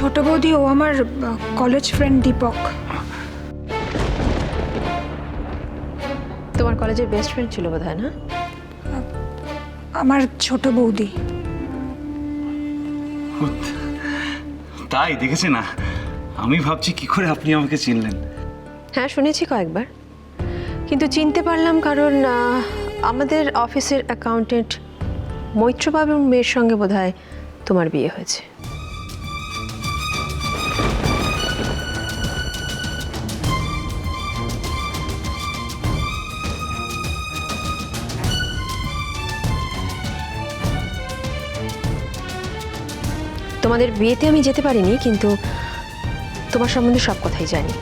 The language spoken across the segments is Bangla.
ছোট বৌদি ও আমার কলেজ ফ্রেন্ড দীপক। তোমার কলেজের বেস্ট ফ্রেন্ড ছিল বোধ হয় না? আমার ছোট বৌদি। তাই দেখেছে না? আমি ভাবছি কি করে আপনি আমাকে চিনলেন? হ্যাঁ শুনেছি কয়েকবার। কিন্তু চিনতে পারলাম কারণ আমাদের অফিসের অ্যাকাউন্টেন্ট মৈত্রবাবুর মেয়ের সঙ্গে বোধহয় তোমার বিয়ে হয়েছে। তোমাদের বিয়েতে আমি যেতে পারিনি কিন্তু তোমার সম্বন্ধে সব কথাই জানি।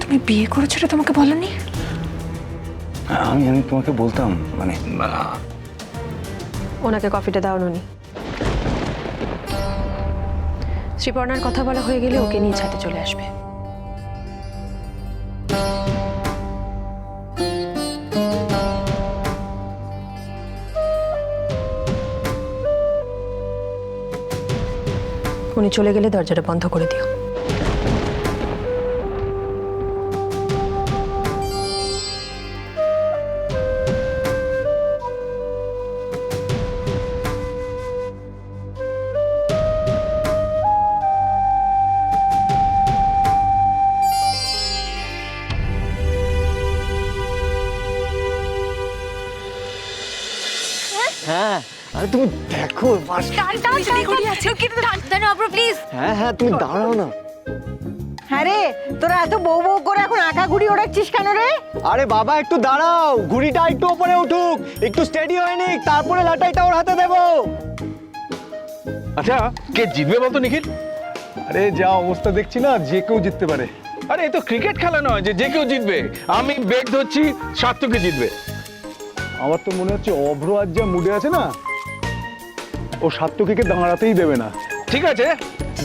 তুমি বিয়ে করেছ এটা তোমাকে বলনি? আমি আমি তোমাকে বলতাম মানে ওনাকে কফিটা দাও নুনি। শ্রীপর্ণার কথা বলা হয়ে গেলে ওকে নিয়ে ছাতে চলে আসবে। উনি চলে গেলে দরজাটা বন্ধ করে দিও। হ্যাঁ আরে তুমি দেখো প্লিজ হ্যাঁ হ্যাঁ তুমি দাঁড়াও না। হ্যাঁ রে তোরা এত বউ বউ করে এখন আঁকা ঘুড়ি ওড়াচ্ছিস কেন রে? আরে বাবা একটু দাঁড়াও। ঘুড়িটা একটু উপরে উঠুক। একটু স্টেডি হয়ে নিক তারপরে লাটাইটা ওর হাতে দেবো। আচ্ছা কে জিতবে বলতো নিখিল? আরে যা অবস্থা দেখছি না যে কেউ জিততে পারে। আরে এ তো ক্রিকেট খেলা নয় যে যে কেউ জিতবে। আমি বেট ধরছি সার্থকে জিতবে। আমার তো মনে হচ্ছে অভ্র আজ যা মুডে আছে না ও সাত্তকীকে দাঁড়াতেই দেবে না। ঠিক আছে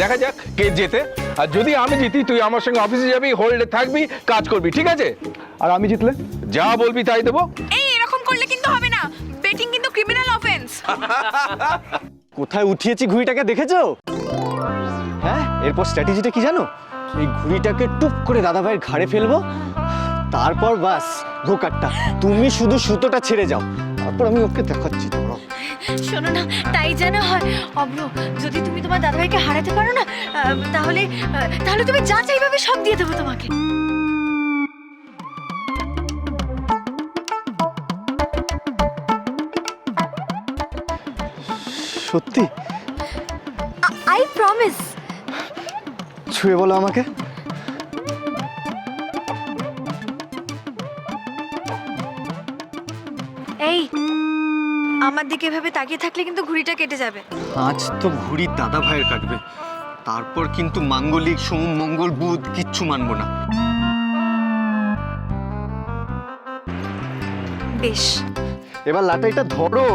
দেখা যাক কে জেতে। আর যদি আমি জিতি তুই আমার সঙ্গে অফিসে যাবি হোল্ডে থাকবি কাজ করবি ঠিক আছে? আর আমি জিতলে? যা বলবি তাই দেবো। এই এরকম করলে কিন্তু হবে না। বেটিং কিন্তু ক্রিমিনাল অফেন্স কোথায় উঠিয়েছি ঘুড়িটাকে দেখেছ? হ্যাঁ এরপর স্ট্র্যাটেজিটা কি জানো? এই ঘুড়িটাকে টুপ করে দাদাভাইয়ের ঘাড়ে ফেলব তারপর বাস ভোকারটা তুমি শুধু সুতোটা ছেড়ে যাও। তারপর আমি ওকে দেখাচ্ছি দাঁড়াও শোনো না তাই যেন হয়। অব্র যদি তুমি তোমার দাদাভাইকে হারাতে পারো না তাহলে তাহলে তুমি যা চাইবে সব দিয়ে দেবো তোমাকে। সত্যি? I promise. ছুঁয়ে বলো আমাকে। আমার দিকে এভাবে তাকিয়ে থাকলে কিন্তু ঘুড়িটা কেটে যাবে। আজ তো ঘুড়ি দাদা ভাইয়ের কাটবে। তারপর কিন্তু মাঙ্গলিক সোম মঙ্গল বুধ কিচ্ছু মানবো না। বেশ। এবার লাটাইটা ধরো।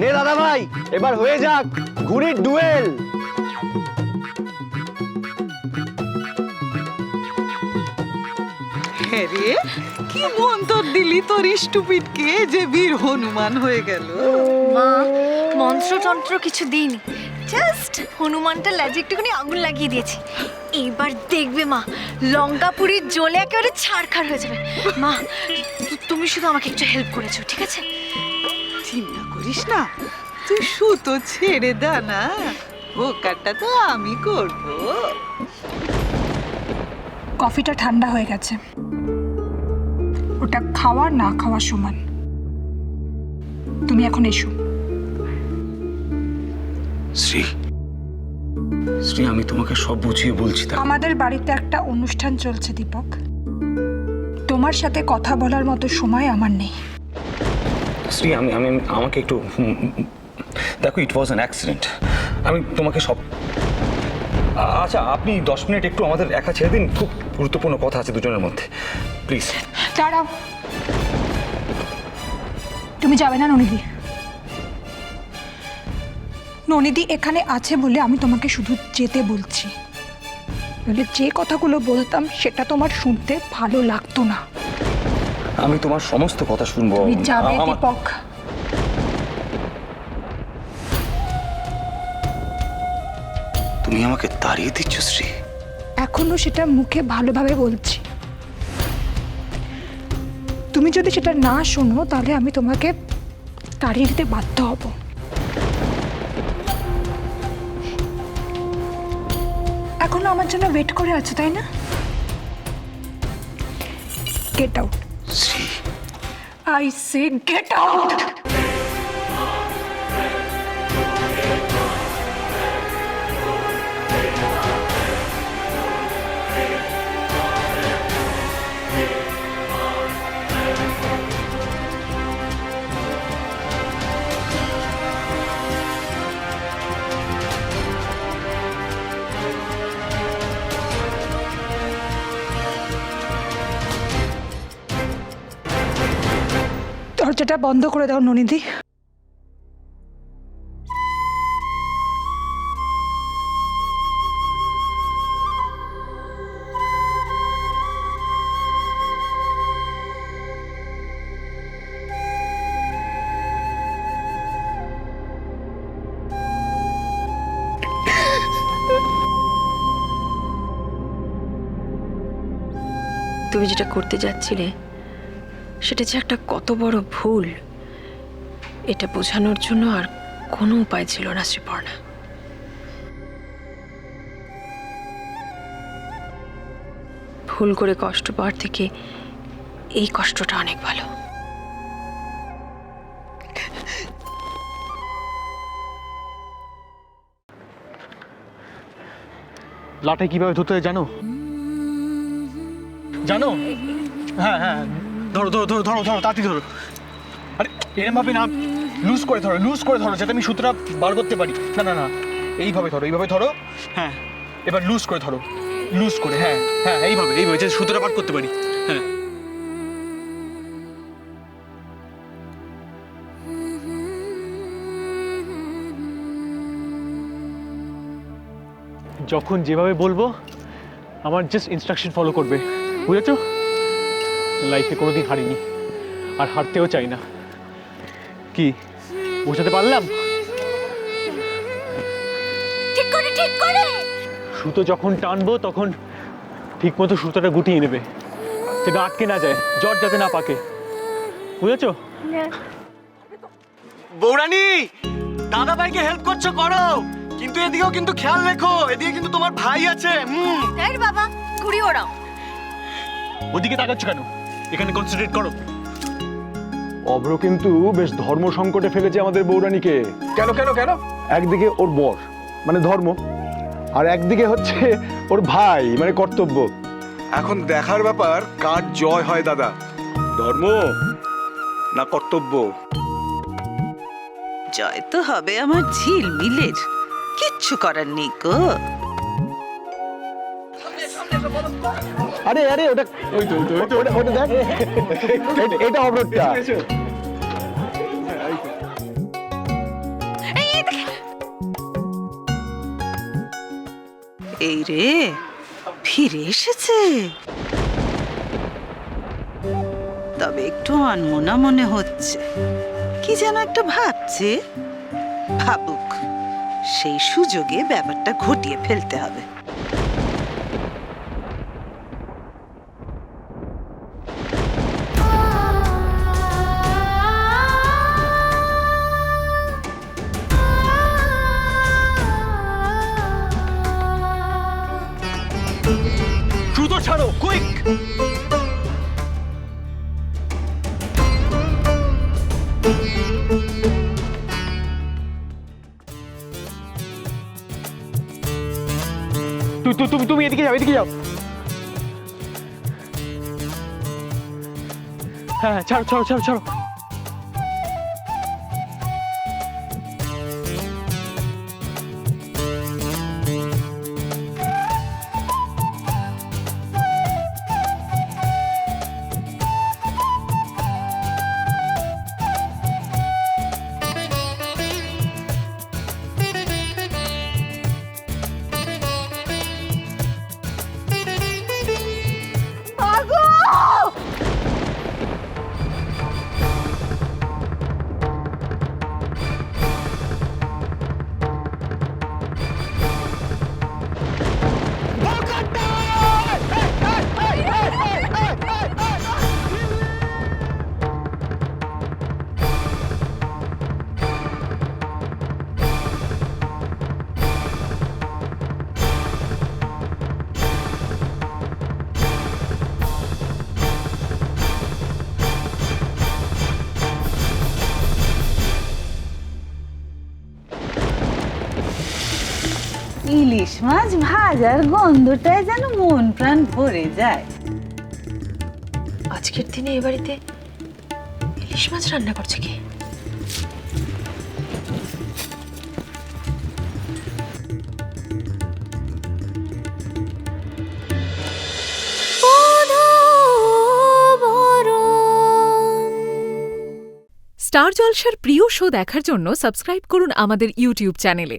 নে দাদা ভাই এবার হয়ে যাক ঘুড়ির ডুয়েল। হ্যাঁ রে কি মন্তর দিলি তোর স্টুপিডকে যে বীর হনুমান হয়ে গেল। মা মন্ত্রতন্ত্র কিছু দিইনি। জাস্ট হনুমানটা লেজে একটুখানি আগুন লাগিয়ে দিয়েছি। এবার দেখবে মা লঙ্কাপুরীর জ্বলে একেবারে ছাড়খাড় হয়ে যাবে। মা তুমি শুধু আমাকে একটু হেল্প করেছ ঠিক আছে? চিন্তা করিস না তুই সুতো ছেড়ে দা না। বোকারটা তো আমি করব। কফিটা ঠান্ডা হয়ে গেছে। ওটা খাওয়া না খাওয়া সমান। তুমি এখন এসো। শ্রী শ্রী আমি তোমাকে সব বুঝিয়ে বলছি তা আমাদের বাড়িতে একটা অনুষ্ঠান চলছে দীপক। তোমার সাথে কথা বলার মতো সময় আমার নেই। শ্রী আমি আমি আমি- আমাকে একটু দেখো ইট ওয়াজ অ্যান অ্যাক্সিডেন্ট আমি তোমাকে সব আচ্ছা আপনি দশ মিনিট একটু আমাদের একা ছেড়ে দিন। খুব গুরুত্বপূর্ণ কথা আছে দুজনের মধ্যে। প্লিজ দাঁড়াও। তুমি যাবে না ননিদি? ননিদি এখানে আছে বলে আমি তোমাকে শুধু যেতে বলছি। নইলে যে কথাগুলো বলতাম সেটা তোমার শুনতে ভালো লাগতো না। আমি তোমার সমস্ত কথা শুনব। তুমি যাবে আমার- দীপক। আমাকে তাড়িয়ে দিচ্ছ শ্রী। এখনও সেটা মুখে ভালোভাবে বলছি। তুমি যদি সেটা না শোনো তাহলে আমি তোমাকে তাড়িয়ে দিতে বাধ্য হব। এখনও আমার জন্য ওয়েট করে আছো তাই না? Get out I say get out দরজাটা বন্ধ করে দাও ননিদি তুমি যেটা করতে যাচ্ছিলে সেটা যে একটা কত বড় ভুল, এটা বোঝানোর জন্য আর কোনো উপায় ছিল না, শ্রীপর্ণা। ভুল করে কষ্ট পাওয়ার থেকে এই কষ্টটা অনেক ভালো। লাটে কীভাবে ধরতে হয় জানো? জানো? হ্যাঁ হ্যাঁ। ধরো ধরো ধরো ধরো ধরো, তাড়াতাড়ি ধরো। আরে এরম ভাবে না লুজ করে ধরো লুজ করে ধরো, যাতে আমি সুতোটা বার করতে পারি। না না না, এইভাবে ধরো এইভাবে ধরো। হ্যাঁ এবার লুজ করে ধরো। লুজ করে হ্যাঁ হ্যাঁ এইভাবে এইভাবে, যাতে সুতোটা বার করতে পারি। হ্যাঁ। যখন যেভাবে বলব, আমার জাস্ট ইনস্ট্রাকশন ফলো করবে। বুঝেছ? লাইফে কোনোদিন হারিনি। আর হারতেও চাই না। কি বোঝাতে পারলাম? ঠিক করে ঠিক করে! সুতো যখন টানবো তখন ঠিক মতো সুতোটা গুটিয়ে নেবে। যেটা আটকে না যায় জ্বর যাতে না পাকে। বুঝেছ? বৌরানী দাদা ভাইকে হেল্প করছ করো। কিন্তু এদিকেও কিন্তু খেয়াল রেখো এদিকে কিন্তু তোমার ভাই আছে হুম। বাবা কুড়ি ওদিকে তাকাচ্ছ কেন? এখানে কনসেন্ট্রেট করো। অভ্র কিন্তু বেশ ধর্ম সংকটে ফেলেছে আমাদের বৌরানীকে। কেন কেন কেন? একদিকে ওর বর মানে ধর্ম আর একদিকে হচ্ছে ওর ভাই মানে কর্তব্য। এখন দেখার ব্যাপার কার জয় হয় দাদা? ধর্ম না কর্তব্য? জয় তো হবে আমার ঝিলমিলের। কিচ্ছু করার নেই গো। আরে আরে ওটা ওই তো ওই ওটা ওটা দেখ। এটা- অভ্রটা এই রে ফিরে এসেছে। তবে একটু আনমোনা মনে হচ্ছে। কি যেন একটা ভাবছে। ভাবুক সেই সুযোগে ব্যাপারটা ঘটিয়ে ফেলতে হবে। যাও এদিকে যাও। হ্যাঁ ছাড়ো ছাড়ো ছাড়ো ছাড়ো। ইলিশ মাছ ভাজার গন্ধটায় যেন মন প্রাণ ভরে যায়। আজকের দিনে এ বাড়িতে ইলিশ মাছ রান্না করছে কি? স্টার জলসার প্রিয় শো দেখার জন্য সাবস্ক্রাইব করুন আমাদের ইউটিউব চ্যানেলে।